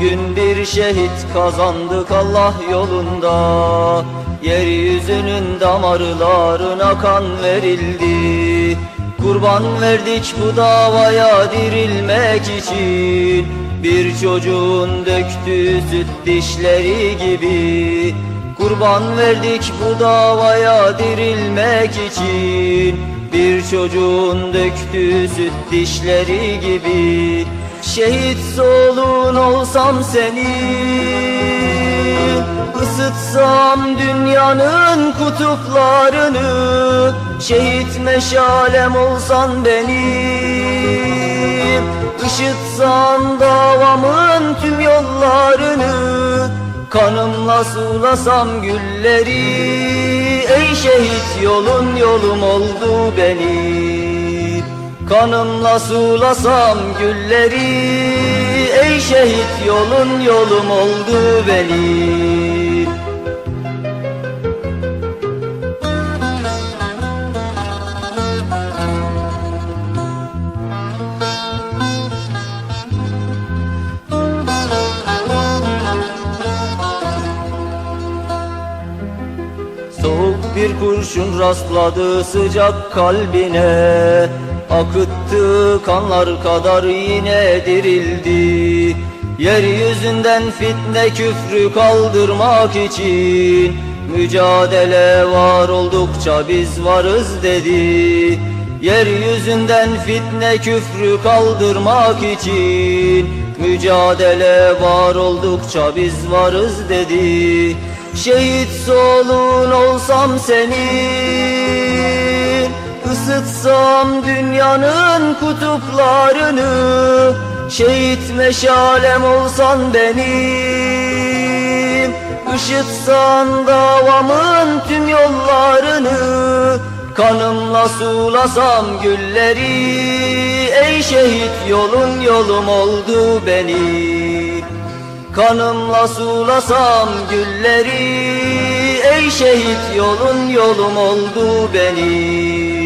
bir şehit kazandık Allah yolunda. Yeryüzünün damarlarına kan verildi. Kurban verdik bu davaya dirilmek için. Bir çocuğun döktüğü süt dişleri gibi. Kurban verdik bu davaya dirilmek için. Bir çocuğun döktüğü süt dişleri gibi Şehit solun olsam senin Isıtsam dünyanın kutuplarını Şehit meşalem olsan benim Işıtsan davamın tüm yollarını Kanımla sulasam gülleri. Ey şehit yolun yolum oldu benim Kanımla sulasam gülleri Ey şehit yolun yolum oldu benim bir kurşun rastladı sıcak kalbine. Akıttı kanlar kadar yine dirildi. Yeryüzünden fitne küfrü kaldırmak için Mücadele var oldukça biz varız dedi. Yeryüzünden fitne küfrü kaldırmak için Mücadele var oldukça biz varız dedi Şehit solun olsam senin Isıtsam dünyanın kutuplarını Şehit meşalem olsan benim Işıtsan davamın tüm yollarını Kanımla sulasam gülleri Ey şehit yolun yolum oldu benim Kanımla sulasam gülleri Ey şehit yolun yolum oldu benim